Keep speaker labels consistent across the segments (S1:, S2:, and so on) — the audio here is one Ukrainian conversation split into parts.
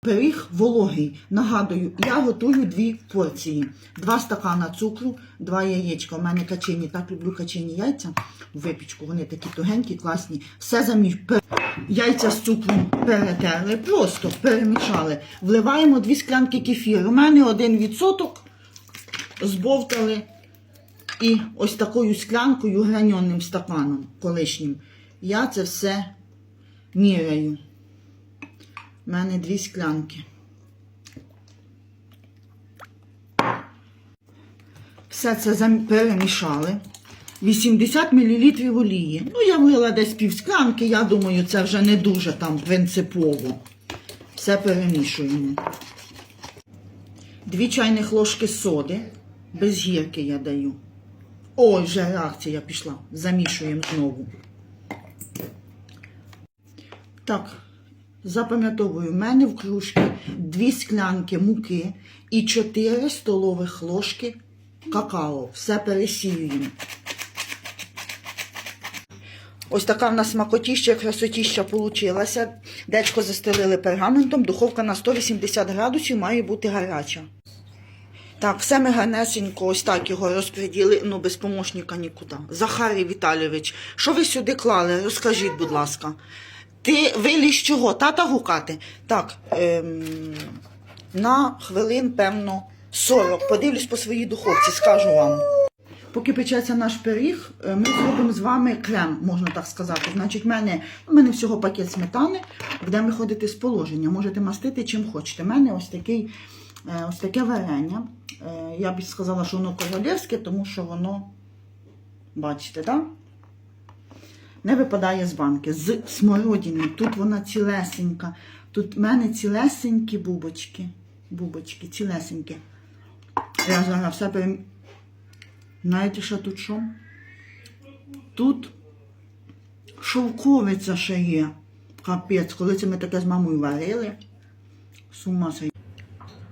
S1: Пиріг вологий. Нагадую, я готую дві порції. Два стакана цукру, два яєчка. У мене качені, так люблю качені яйця в випічку. Вони такі тугенькі, класні. Все заміж. Яйця з цукром перетерли, просто перемішали. Вливаємо дві склянки кефіру. У мене один відсоток збовтали. І ось такою склянкою, граньонним стаканом колишнім. Я це все міряю. У мене дві склянки. Все це перемішали. 80 мл олії. Ну, я влила десь пів склянки, я думаю, це вже не дуже там принципово. Все перемішуємо. Дві чайних ложки соди. Без гірки я даю. Ой, вже реакція пішла. Замішуємо знову. Так, запам'ятовую, в мене в кружці 2 склянки муки і 4 столових ложки какао. Все пересіюємо. Ось така в нас смакотіща, красотіща получилася. Дечко застелили пергаментом, духовка на 180 градусів має бути гаряча. Так, все ми гарнесенько ось так його розподіли, ну без помощника нікуди. Захарій Віталійович, що ви сюди клали? Розкажіть, будь ласка. Ти виліз чого? Тата гукати? Так, ем, на хвилин, певно, 40. Подивлюсь по своїй духовці, скажу вам. Поки печеться наш пиріг, е, ми зробимо з вами крем, можна так сказати. Значить, в мене, в мене всього пакет сметани, будемо виходити з положення. Можете мастити чим хочете. У мене ось такий, е, ось таке варення. Е, Я б сказала, що воно королівське, тому що воно, бачите, так? Не випадає з банки. З смородини. Тут вона цілесенька. Тут в мене цілесенькі бубочки. Бубочки, цілесенькі. Я зараз все перем... Знаєте, що тут що? Тут шовковиця ще є. Капець, коли це ми таке з мамою варили. З ума.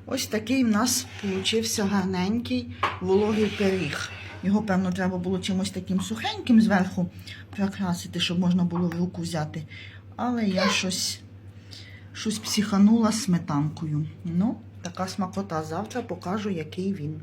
S1: Ось такий в нас получився гарненький вологий пиріг. Його, певно, треба було чимось таким сухеньким зверху прикрасити, щоб можна було в руку взяти. Але я щось, щось психанула сметанкою. Ну, така смакота. Завтра покажу, який він.